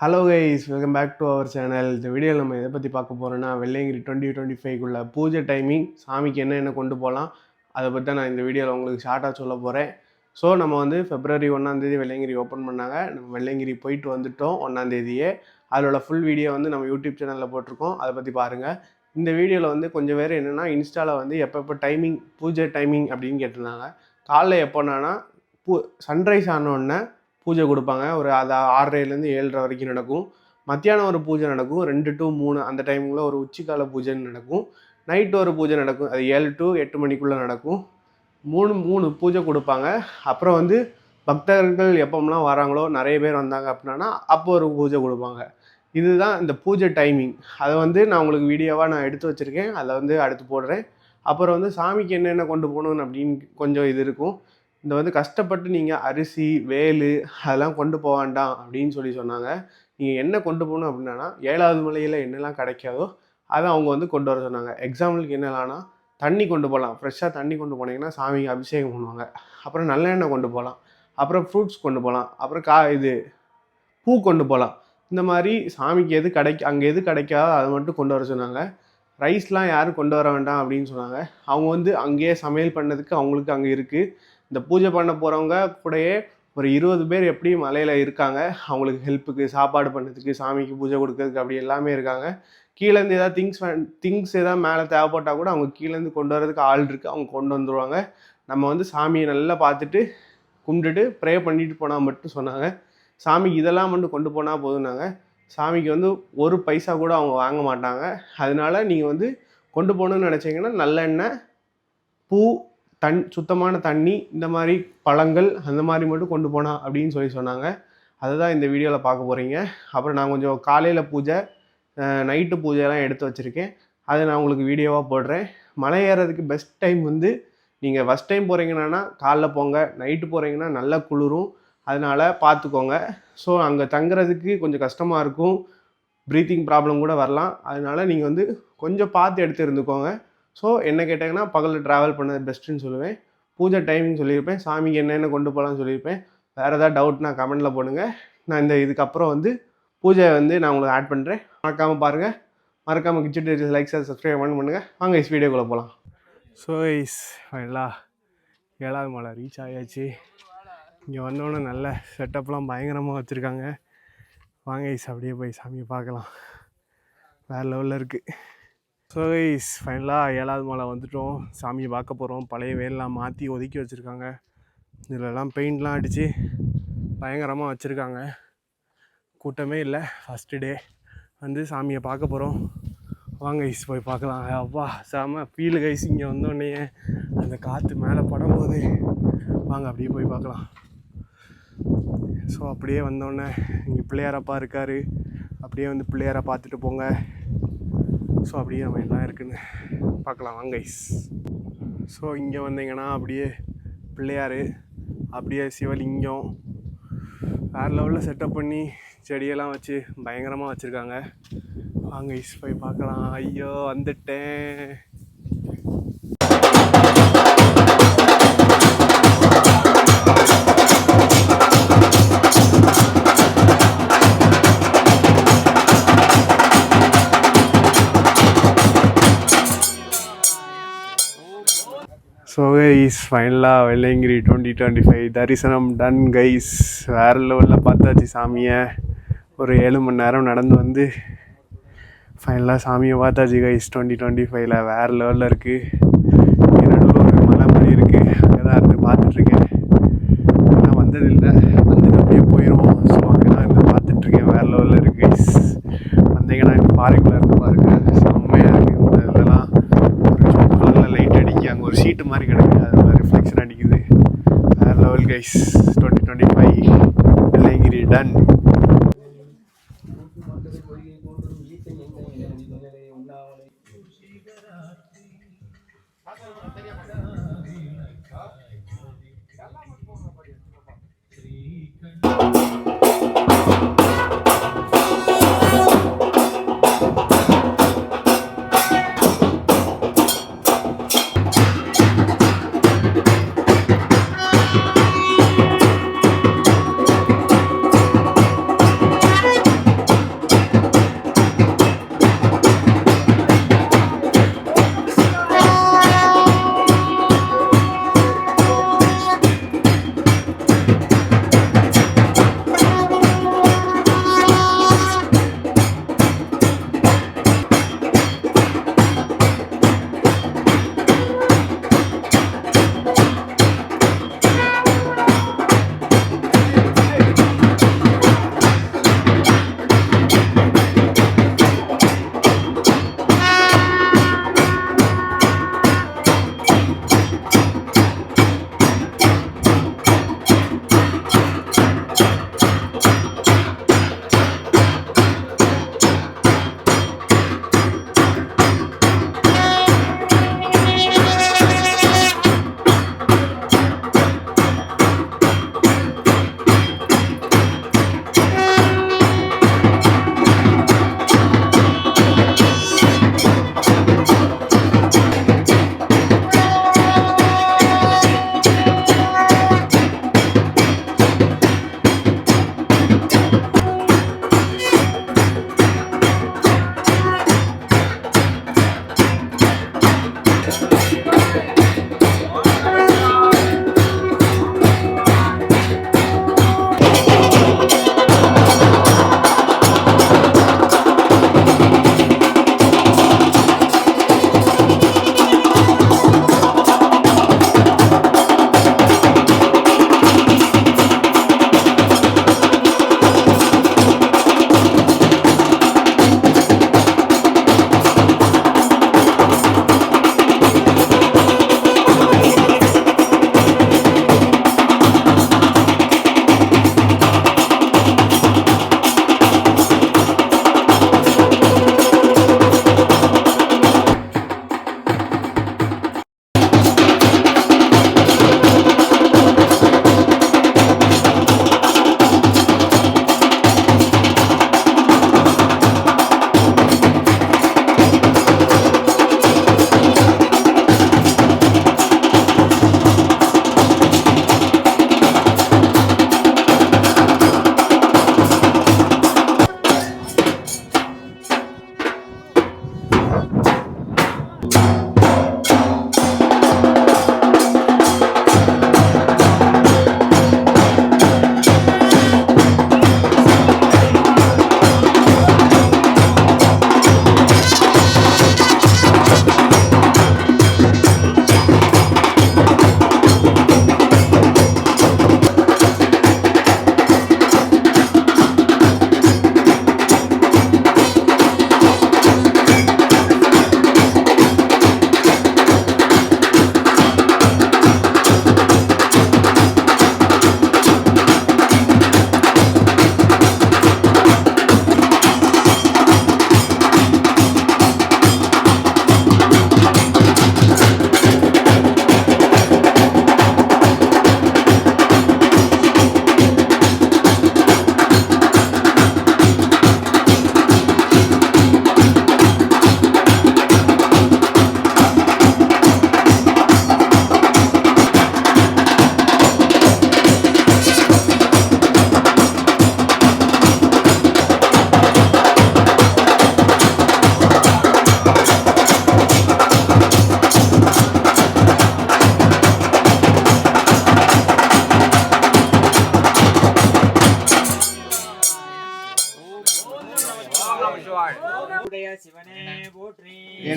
Hello guys welcome back to our channel இந்த வீடியோவில் நம்ம எதை பற்றி பார்க்க போகிறோன்னா வெள்ளையங்கிரி டுவெண்ட்டி டுவெண்ட்டி ஃபைவ்க்குள்ள பூஜை டைமிங் சாமிக்கு என்ன என்ன கொண்டு போகலாம் அதை பற்றி தான் நான் இந்த வீடியோவில் உங்களுக்கு ஷார்ட்டாக சொல்ல போகிறேன் ஸோ நம்ம வந்து ஃபெப்ரவரி ஒன்றாந்தேதி வெள்ளையங்கிரி ஓப்பன் பண்ணாங்க. நம்ம வெள்ளையங்கிரி போயிட்டு வந்துட்டோம் ஒன்றாந்தேதியே அதோட ஃபுல் வீடியோ வந்து நம்ம யூடியூப் சேனலில் போட்டிருக்கோம். அதை பற்றி பாருங்கள் இந்த வீடியோவில் வந்து கொஞ்சம் பேர் என்னென்னா இன்ஸ்டாவில் வந்து எப்பப்போ டைமிங் பூஜை டைமிங் அப்படின்னு கேட்டிருந்தாங்க. காலைல எப்போனா பூ சன்ரைஸ் ஆனோடனே பூஜை கொடுப்பாங்க. ஒரு அது ஆறரைலேருந்து ஏழரை வரைக்கும் நடக்கும். மத்தியானம் ஒரு பூஜை நடக்கும். ரெண்டு டு மூணு அந்த டைமில் ஒரு உச்சிக்கால பூஜைன்னு நடக்கும். நைட்டு ஒரு பூஜை நடக்கும். அது ஏழு டு எட்டு மணிக்குள்ளே நடக்கும். மூணு மூணு பூஜை கொடுப்பாங்க. அப்புறம் வந்து பக்தர்கள் எப்போம்லாம் வராங்களோ நிறைய பேர் வந்தாங்க அப்படின்னா அப்போ ஒரு பூஜை கொடுப்பாங்க. இதுதான் இந்த பூஜை டைமிங் அதை வந்து நான் உங்களுக்கு வீடியோவாக நான் எடுத்து வச்சுருக்கேன். அதை வந்து அடுத்து போடுறேன். அப்புறம் வந்து சாமிக்கு என்னென்ன கொண்டு போகணும் அப்படின்னு கொஞ்சம் இது இருக்கும். இந்த வந்து கஷ்டப்பட்டு நீங்கள் அரிசி வேலு அதெல்லாம் கொண்டு போக வேண்டாம் அப்படின்னு சொல்லி சொன்னாங்க. நீங்கள் என்ன கொண்டு போகணும் அப்படின்னா ஏழாவது மலையில் என்னெல்லாம் கிடைக்காதோ அதை அவங்க வந்து கொண்டு வர சொன்னாங்க. எக்ஸாம்பிளுக்கு என்னெல்லாம்னா தண்ணி கொண்டு போகலாம். ஃப்ரெஷ்ஷாக தண்ணி கொண்டு போனீங்கன்னா சாமிக்கு அபிஷேகம் பண்ணுவாங்க. அப்புறம் நல்லெண்ணெய் கொண்டு போகலாம். அப்புறம் ஃப்ரூட்ஸ் கொண்டு போகலாம். அப்புறம் கா இது பூ கொண்டு போகலாம். இந்த மாதிரி சாமிக்கு எது கிடைக்க அங்கே எது கிடைக்காதோ அதை மட்டும் கொண்டு வர சொன்னாங்க. ரைஸ்லாம் யாரும் கொண்டு வர வேண்டாம் அப்படின்னு சொன்னாங்க. அவங்க வந்து அங்கேயே சமையல் பண்ணதுக்கு அவங்களுக்கு அங்கே இருக்குது இந்த பூஜை பண்ண போகிறவங்க கூடயே ஒரு இருபது பேர் எப்படி மலையில் இருக்காங்க அவங்களுக்கு ஹெல்ப்புக்கு சாப்பாடு பண்ணதுக்கு சாமிக்கு பூஜை கொடுக்கறதுக்கு அப்படி எல்லாமே இருக்காங்க. கீழேருந்து ஏதாவது திங்ஸ் திங்ஸ் ஏதாவது மேலே தேவைப்பட்டால் கூட அவங்க கீழேருந்து கொண்டு வரதுக்கு ஆள் இருக்குது அவங்க கொண்டு வந்துடுவாங்க நம்ம வந்து சாமியை நல்லா பார்த்துட்டு கும்பிட்டுட்டு ப்ரே பண்ணிட்டு போனால் மட்டும் சொன்னாங்க. சாமிக்கு இதெல்லாம் மட்டும் கொண்டு போனால் போதும்னாங்க. சாமிக்கு வந்து ஒரு பைசா கூட அவங்க வாங்க மாட்டாங்க. அதனால நீங்கள் வந்து கொண்டு போகணுன்னு நினச்சிங்கன்னா நல்லெண்ணெய் பூ தண் சுத்தமான தண்ணி இந்த மாதிரி பழங்கள் அந்த மாதிரி மட்டும் கொண்டு போனா அப்படின்னு சொல்லி சொன்னாங்க. அதை தான் இந்த வீடியோவில் பார்க்க போகிறீங்க அப்புறம் நான் கொஞ்சம் காலையில் பூஜை நைட்டு பூஜைலாம் எடுத்து வச்சுருக்கேன். அதை நான் உங்களுக்கு வீடியோவாக போடுறேன். மலை ஏறதுக்கு பெஸ்ட் டைம் வந்து நீங்கள் ஃபஸ்ட் டைம் போகிறீங்கன்னா காலைல போங்க நைட்டு போகிறீங்கன்னா நல்லா குளிரும். அதனால் பார்த்துக்கோங்க ஸோ அங்கே தங்குறதுக்கு கொஞ்சம் கஷ்டமாக இருக்கும். ப்ரீத்திங் ப்ராப்ளம் கூட வரலாம். அதனால் நீங்கள் வந்து கொஞ்சம் பார்த்து எடுத்து இருந்துக்கோங்க. ஸோ என்ன கேட்டாங்கன்னா பகலில் ட்ராவல் பண்ணது பெஸ்ட்டுன்னு சொல்லுவேன். பூஜை டைமிங் சொல்லியிருப்பேன். சாமிக்கு என்னென்ன கொண்டு போகலான்னு சொல்லியிருப்பேன். வேறு ஏதாவது டவுட்னா கமெண்ட்டில் போடுங்க. நான் இந்த இதுக்கப்புறம் வந்து பூஜையை வந்து நான் உங்களுக்கு ஆட் பண்ணுறேன் மறக்காமல் பாருங்கள் மறக்காமல் கிச்சன் லைக் சார் சப்ஸ்கிரைப் பண்ண பண்ணுங்கள் வாங்க இஸ் வீடியோக்குள்ளே போகலாம் ஸோ இஸ் ஃபைனலாக ஏழாவது மலை ரீச் ஆயாச்சு. இங்கே வந்தோடனே நல்ல செட்டப்லாம் பயங்கரமாக வச்சுருக்காங்க. வாங்க ஐஸ் அப்படியே போய் சாமியை பார்க்கலாம். வேறு லெவலில் இருக்குது ஸோ ஐஸ் ஃபைனலாக ஏழாவது மலை வந்துட்டோம். சாமியை பார்க்க போகிறோம் பழைய வேலெலாம் மாற்றி ஒதுக்கி வச்சுருக்காங்க. இதிலெல்லாம் பெயிண்ட்லாம் அடித்து பயங்கரமாக வச்சுருக்காங்க. கூட்டமே இல்லை. ஃபஸ்ட்டு டே வந்து சாமியை பார்க்க போகிறோம் வாங்க ஐஸ் போய் பார்க்கலாம். அப்பா செம ஃபீலு கைஸ் இங்கே வந்தோடனே அந்த காற்று மேலே படும்போது. வாங்க அப்படியே போய் பார்க்கலாம். ஸோ அப்படியே வந்தோடனே இங்கே பிள்ளையாரப்பா இருக்கார். அப்படியே வந்து பிள்ளையாரை பார்த்துட்டு போங்க. ஸோ அப்படியே நம்ம எல்லாம் இருக்குன்னு பார்க்கலாம். வாங்க ஐஸ் ஸோ இங்கே வந்தீங்கன்னா அப்படியே பிள்ளையார் அப்படியே சிவலிங்கம் வேறு லெவலில் செட்டப் பண்ணி செடியெல்லாம் வச்சு பயங்கரமாக வச்சுருக்காங்க. வாங்க ஐஸ் போய் பார்க்கலாம். ஐயோ வந்துட்டேன். ஸோ கைஸ் ஃபைனலாக வெள்ளையங்கிரி டுவெண்ட்டி டுவெண்ட்டி ஃபைவ் தரிசனம் டன் கைஸ் வேறு லெவலில் பார்த்தாச்சு சாமியை. ஒரு ஏழு மணி நேரம் நடந்து வந்து ஃபைனலாக சாமியை பார்த்தாச்சு கைஸ் டுவெண்ட்டி டுவெண்ட்டி ஃபைவ்ல வேறு லெவலில் இருக்குது நடுவில் ஒரு மலை மாதிரி இருக்குது அங்கே தான் இருந்து பார்த்துட்ருக்கேன் ஆனால் வந்ததில்லை வந்துட்டு அப்படியே போயிடுவோம் ஸோ அங்கே தான் இருந்து பார்த்துட்ருக்கேன் வேறு லெவலில் இருக்குது கைஸ் வந்தீங்கன்னா இந்த பாறைக்குள்ளே இருந்து பாருங்கள் செம்மையாக இருக்குது இதெல்லாம் ஒரு சோப்பு கலரில் லைட் அடிக்க அங்கே ஒரு சீட்டு மாதிரி கிடக்கு அதில் ரிஃப்ளெக்ஷன் அடிக்குது வேறு level guys twenty twenty five Velliangiri done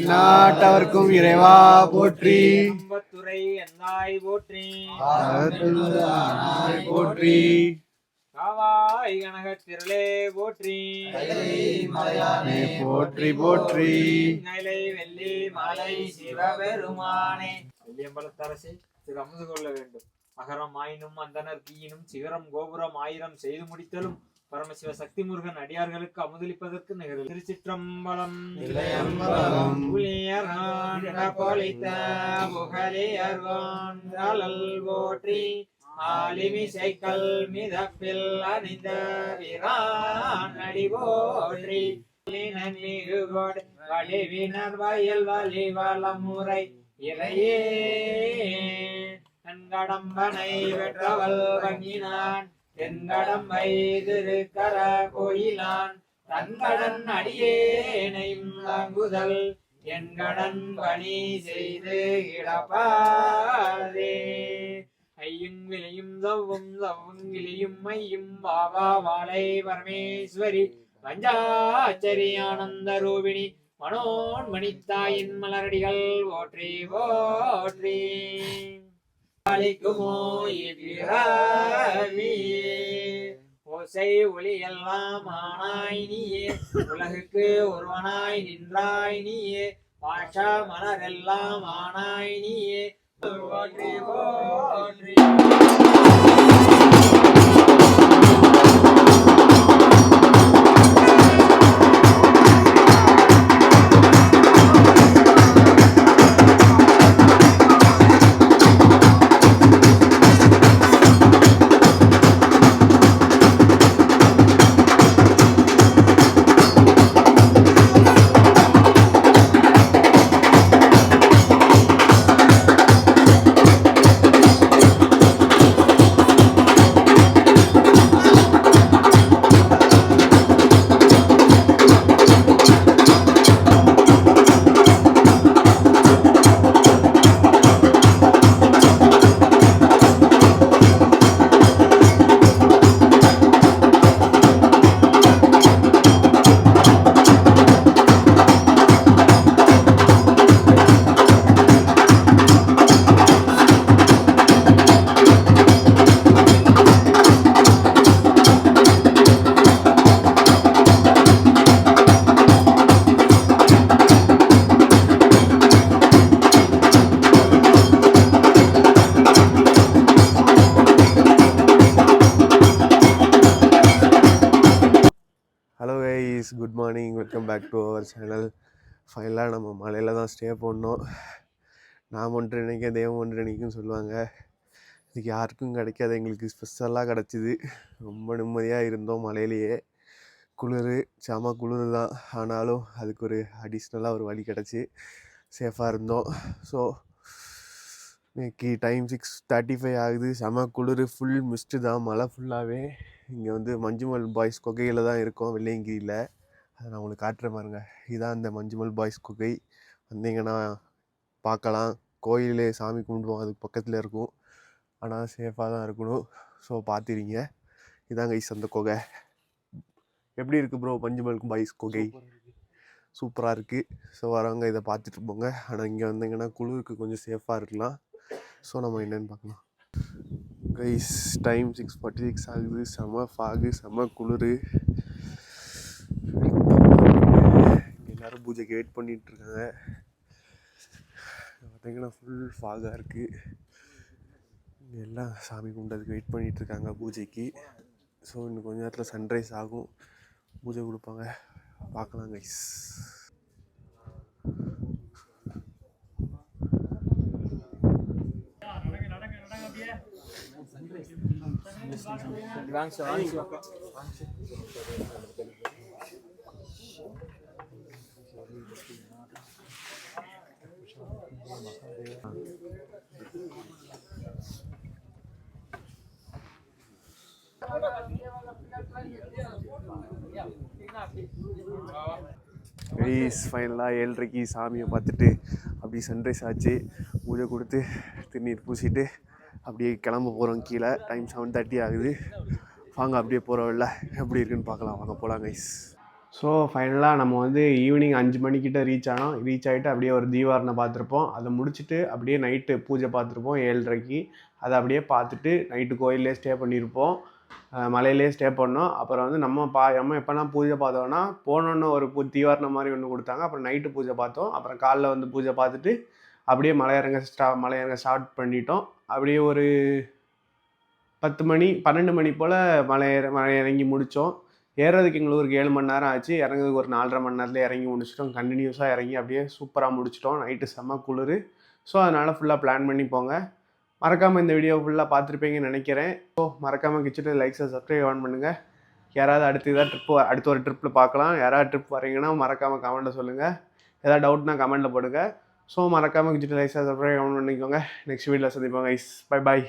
எந்நாட்டவர்க்கும் இறைவா போற்றி. அம்பத்துறை எந்தாய் போற்றி. போற்றி. காவாய் கனகத் திரளே போற்றி. மலையானே போற்றி போற்றி. நிலை வெள்ளி மலை சிவபெருமானே. வெள்ளியம்பலத்தரசே திரு அமுது கொள்ள வேண்டும். அகரம் ஆயினும் அந்தனர் கீயினும் சிகரம் கோபுரம் ஆயிரம் செய்து முடித்தலும் பரமசிவ சக்தி முருகன் அடியார்களுக்கு அமுதளிப்பதற்கு நிகழ்வு திருச்சிற்றம்பலம் போற்றி ஆலிமிசைக்கல் மிதப்பில் அணிந்த வீரான் அடி போற்றி. மிகுகோடு வலிவினர் வயல் வலி வளமுறை இறையே. நன்கடம்பனை வெற்றவல் வங்கினான். தென்கடம்பை கர கோயிலான் தன்கடன் அடியேனையும் தாங்குதல் என் பணி செய்து இடப்பாதே. ஐயும் விலையும் தவ்வும் தவ்வும் கிளியும் மையும் பாபா வாழை பரமேஸ்வரி பஞ்சாச்சரி ஆனந்த ரூபிணி மனோன் மணித்தாயின் மலரடிகள் ஓற்றி ஓற்றி அளிக்குமோ இவ்விராவி ஓசை ஒளி எல்லாம் ஆனாய் நீயே உலகுக்கு ஒருவனாய் நின்றாய் நீயே பாஷா மலரெல்லாம் ஆனாய் நீயே. போற்றி போற்றி பேக் சேனல் ஃபைனலாக நம்ம மலையில் தான் ஸ்டே பண்ணோம். நான் ஒன்று நினைக்க தெய்வம் ஒன்று நினைக்குன்னு சொல்லுவாங்க. இதுக்கு யாருக்கும் கிடைக்காது. எங்களுக்கு ஸ்பெஷலாக கிடச்சிது. ரொம்ப நிம்மதியாக இருந்தோம் மலையிலேயே குளிர் செம குளிர் தான். ஆனாலும் அதுக்கு ஒரு அடிஷ்னலாக ஒரு வழி கிடச்சி. சேஃபாக இருந்தோம். ஸோ இன்னைக்கு டைம் சிக்ஸ் தேர்ட்டி ஃபைவ் ஆகுது. செம குளிர் ஃபுல் மிஸ்ட்டு தான். மழை ஃபுல்லாகவே இங்கே வந்து மஞ்சுமல் பாய்ஸ் குகையில் தான் இருக்கோம். வெள்ளையங்கிரியில். நான் உங்களுக்கு காட்டுறேன் பாருங்க. இதான் அந்த மஞ்சுமல் பாய்ஸ் குகை. வந்தீங்கன்னா பார்க்கலாம். கோயில் சாமி கும்பிடுவோம். அதுக்கு பக்கத்தில் இருக்கும். ஆனால் சேஃபாக தான் இருக்கணும். ஸோ பார்த்துறீங்க இதான் கைஸ் அந்த குகை. எப்படி இருக்குது ப்ரோ மஞ்சுமல் பாய்ஸ் குகை? சூப்பராக இருக்குது ஸோ வரவங்க இதை பார்த்துட்டு போங்க. ஆனால் இங்கே வந்தீங்கன்னா குளிருக்கு கொஞ்சம் சேஃபாக இருக்கலாம். ஸோ நம்ம என்னென்னு பார்க்கலாம். Guys time six forty six ஆகுது. செம ஃபாகு செம குளிர். எல்லோரும் பூஜைக்கு வெயிட் பண்ணிகிட்ருக்காங்க பார்த்திங்கன்னா பார்த்தீங்கன்னா ஃபுல் ஃபாகாக இருக்குது எல்லாம் சாமி கும்பிட்டதுக்கு வெயிட் பண்ணிகிட்ருக்காங்க இருக்காங்க பூஜைக்கு. ஸோ இன்னும் கொஞ்ச நேரத்தில் சன்ரைஸ் ஆகும். பூஜை கொடுப்பாங்க. பார்க்கலாம் கைஸ் வாங்க சார் வாங்க சார் கைஸ் ஃபைனலாக ஏழரைக்கு சாமியை பார்த்துட்டு அப்படி சன்ரைஸ் ஆச்சு. பூஜை கொடுத்து திருநீர் பூசிட்டு அப்படியே கிளம்ப போகிறோம் கீழே. டைம் செவன் தேர்ட்டி ஆகுது. வாங்க அப்படியே போகிறவில்ல எப்படி இருக்குன்னு பார்க்கலாம். வாங்க போகலாம் கைஸ் ஸோ ஃபைனலாக நம்ம வந்து ஈவினிங் அஞ்சு மணிக்கிட்ட ரீச் ஆனோம். ரீச் ஆகிட்டு அப்படியே ஒரு தீவாரனை பார்த்துருப்போம். அதை முடிச்சுட்டு அப்படியே நைட்டு பூஜை பார்த்துருப்போம் ஏழரைக்கு. அதை அப்படியே பார்த்துட்டு நைட்டு கோயிலே ஸ்டே பண்ணியிருப்போம். மலையிலே ஸ்டே பண்ணோம். அப்புறம் வந்து நம்ம பா நம்ம எப்போல்லாம் பூஜை பார்த்தோம்னா போனோன்னு ஒரு பூ தீவாரணம் மாதிரி ஒன்று கொடுத்தாங்க. அப்புறம் நைட்டு பூஜை பார்த்தோம். அப்புறம் காலைல வந்து பூஜை பார்த்துட்டு அப்படியே மலையிறங்க ஸ்டா மலை ஸ்டார்ட் பண்ணிட்டோம். அப்படியே ஒரு பத்து மணி பன்னெண்டு மணி போல் மலையிற மலை இறங்கி முடித்தோம் ஏறுறதுக்கு எங்களுக்கு ஒரு ஏழு மணி நேரம் ஆச்சு. இறங்குறதுக்கு ஒரு நாலரை மணி நேரத்தில் இறங்கி முடிச்சிட்டோம். கண்டினியூஸாக இறங்கி அப்படியே சூப்பராக முடிச்சிட்டோம். நைட்டு செம்ம குளிர். ஸோ அதனால் ஃபுல்லாக பிளான் பண்ணி போங்க. மறக்காமல் இந்த வீடியோ ஃபுல்லாக பார்த்துருப்பீங்கன்னு நினைக்கிறேன். ஸோ மறக்காமல் கிச்சிட்டு லைக்ஸை சப்ஸ்கிரைப் ஆன் பண்ணுங்கள் யாராவது அடுத்து இதாக ட்ரிப்பு அடுத்த ஒரு ட்ரிப்பில் பார்க்கலாம். யாராவது ட்ரிப் வரீங்கன்னா மறக்காமல் கமெண்ட்டில் சொல்லுங்கள் ஏதாவது டவுட்னா கமெண்ட்டில் போடுங்க. ஸோ மறக்காமல் கிச்சிட்டு லைக்ஸை சப்ஸ்கிரைப் ஆன் பண்ணிக்கோங்க. நெக்ஸ்ட் வீடியோவில் சந்திப்போம் ஐஸ் பை பாய்